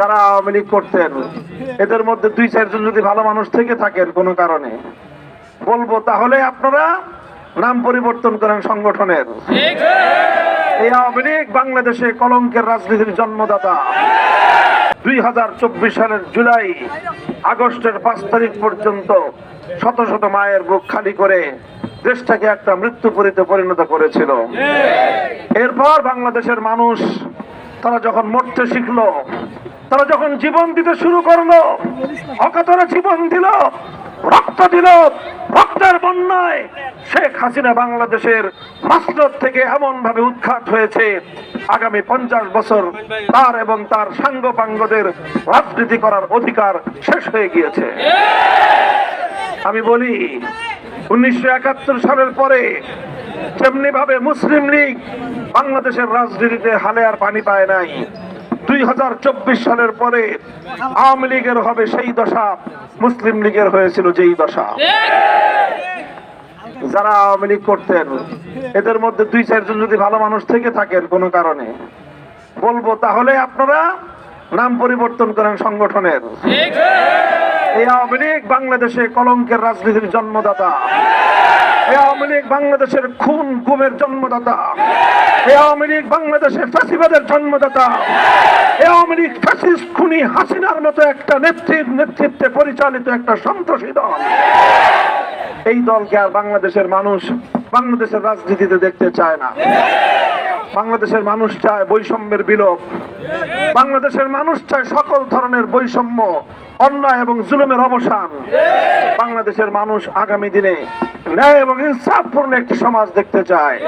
যারা আওয়ামী লীগ করতেন, এদের মধ্যে দুই, চারজন যদি ভালো মানুষ থেকে থাকেন কোনো কারণে, বলব তাহলে আপনারা নাম পরিবর্তন করেন সংগঠনের। এই আওয়ামী লীগ বাংলাদেশে কলঙ্কের রাজনীতির জন্মদাতা। দুই হাজার চব্বিশ সালের জুলাই, আগস্টের পাঁচ তারিখ পর্যন্ত শত শত মায়ের বুক খালি করে দেশটাকে একটা মৃত্যু মৃত্যুপুরীতে পরিণত করেছিল। এরপর বাংলাদেশের মানুষ, তারা যখন মরতে শিখলো তারা যখন জীবন দিতে শুরু করল, অকাতরে জীবন দিল, রক্ত দিল, রক্তের বন্যায় শেখ হাসিনা বাংলাদেশের মাসরত থেকে এমন ভাবে উৎখাত হয়েছে, আগামী পঞ্চাশ বছর তার এবং তার সাঙ্গপাঙ্গদের রাজনীতি করার অধিকার শেষ হয়ে গিয়েছে। আমি বলি, উনিশশো একাত্তর সালের পরে যেমনি ভাবে মুসলিম লীগ বাংলাদেশের রাজনীতিতে হালে আর পানি পায় নাই দুই হাজার চব্বিশ সালের পরে আওয়ামী লীগের হবে সেই দশা, মুসলিম লীগের হয়েছিল যেই দশা। যারা আওয়ামী লীগ করতেন, এদের মধ্যে দুই চারজন যদি ভালো মানুষ থেকে থাকেন কোনো কারণে, বলব তাহলে আপনারা নাম পরিবর্তন করেন সংগঠনের। এই আওয়ামী লীগ বাংলাদেশে কলঙ্কের রাজনীতির জন্মদাতা। এই আওয়ামী লীগ বাংলাদেশের খুন গুমের জন্মদাতা। এই আওয়ামী লীগ বাংলাদেশের ফাঁসিবাদের জন্মদাতা। এই আওয়ামী লীগ ফ্যাসিস্ট খুনি হাসিনার মতো একটা নেত্রীর নেতৃত্বে পরিচালিত একটা সন্ত্রাসী দল। এই দলকে আর বাংলাদেশের মানুষ বাংলাদেশের রাজনীতিতে দেখতে চায় না। বাংলাদেশের মানুষ চায় বৈষম্যের বিলোপ। বাংলাদেশের মানুষ চায় সকল ধরনের বৈষম্য, অন্যায় এবং জুলুমের অবসান। বাংলাদেশের মানুষ আগামী দিনে ন্যায় এবং ইনসাফপূর্ণ একটি সমাজ দেখতে চায়।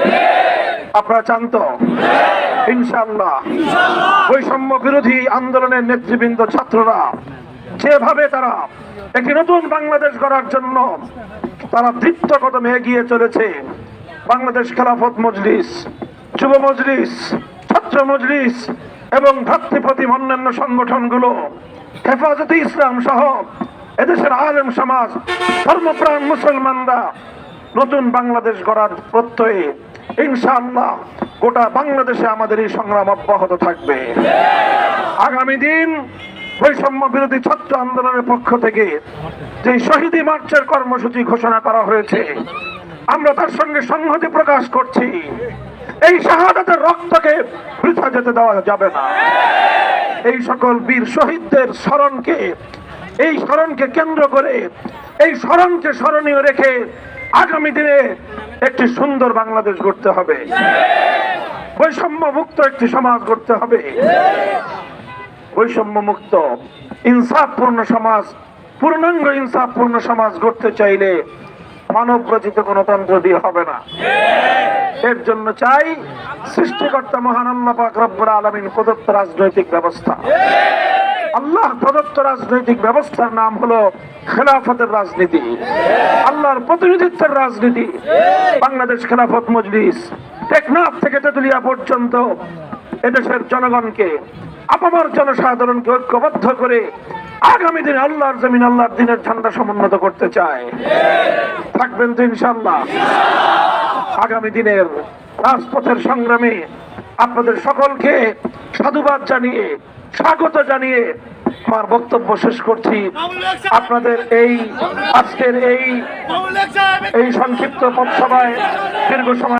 আপনারা চান তো? ইনশাল্লাহ বৈষম্য বিরোধী আন্দোলনের নেতৃবৃন্দ ছাত্ররা, যেভাবে তারা একটি নতুন বাংলাদেশ গড়ার জন্য তারা দৃপ্ত কদমে এগিয়ে চলেছে। বাংলাদেশ খেলাফত মজলিস যুব মজলিস, ছাত্র মজলিস এবং ভ্রাতৃপ্রতিম অন্যান্য সংগঠনগুলো, হেফাজতে ইসলাম সহ এদেশের আলেম সমাজ, ধর্মপ্রাণ মুসলমানরা নতুন বাংলাদেশ গড়ার প্রত্যয়ে ইনশাআল্লাহ গোটা বাংলাদেশে আমাদের এই সংগ্রাম অব্যাহত থাকবে। আগামী দিন বৈষম্য বিরোধী ছাত্র আন্দোলনের পক্ষ থেকে যে শহীদি মার্চের কর্মসূচি ঘোষণা করা হয়েছে, আমরা তার সঙ্গে সংহতি প্রকাশ করছি। এই শাহাদাতের রক্তকে বৃথা যেতে দেওয়া যাবে না। এই সকল বীর শহীদদের স্মরণকে, এই স্মরণকে কেন্দ্র করে, এই স্মরণকে স্মরণীয় রেখে আগামী দিনে একটি সুন্দর বাংলাদেশ গড়তে হবে। বৈষম্য মুক্ত একটি সমাজ গড়তে হবে। বৈষম্য মুক্ত ইনসাফপূর্ণ সমাজ, পূর্ণাঙ্গ ইনসাফপূর্ণ সমাজ গড়তে চাইলে মানব রচিত গণতন্ত্র দিয়ে হবে না। এর জন্য চাই সৃষ্টিকর্তা মহান পাক রব্বুল আলামিন প্রদত্ত রাজনৈতিক ব্যবস্থা। আল্লাহ প্রদত্ত রাজনৈতিক ব্যবস্থার নাম হলো খেলাফতের রাজনীতি। আল্লাহর প্রতিনিধিত্বের রাজনীতি। বাংলাদেশ খেলাফত মজলিস টেকনাফ থেকে তেতুলিয়া পর্যন্ত এদেশের জনগণকে, আপামার জনসাধারণকে ঐক্যবদ্ধ করে আগামী দিনে আল্লাহর জমিন, আল্লাহর দিনের ঝান্ডা সমুন্নত করতে চায়। থাকবেন তো ইনশাল্লাহ আগামী দিনের রাজপথের সংগ্রামে আপনাদের সকলকে সাধুবাদ জানিয়ে, স্বাগত জানিয়ে আমার বক্তব্য শেষ করছি। আপনাদের এই আজকের এই এই সংক্ষিপ্ত পথসভায় দীর্ঘ সময়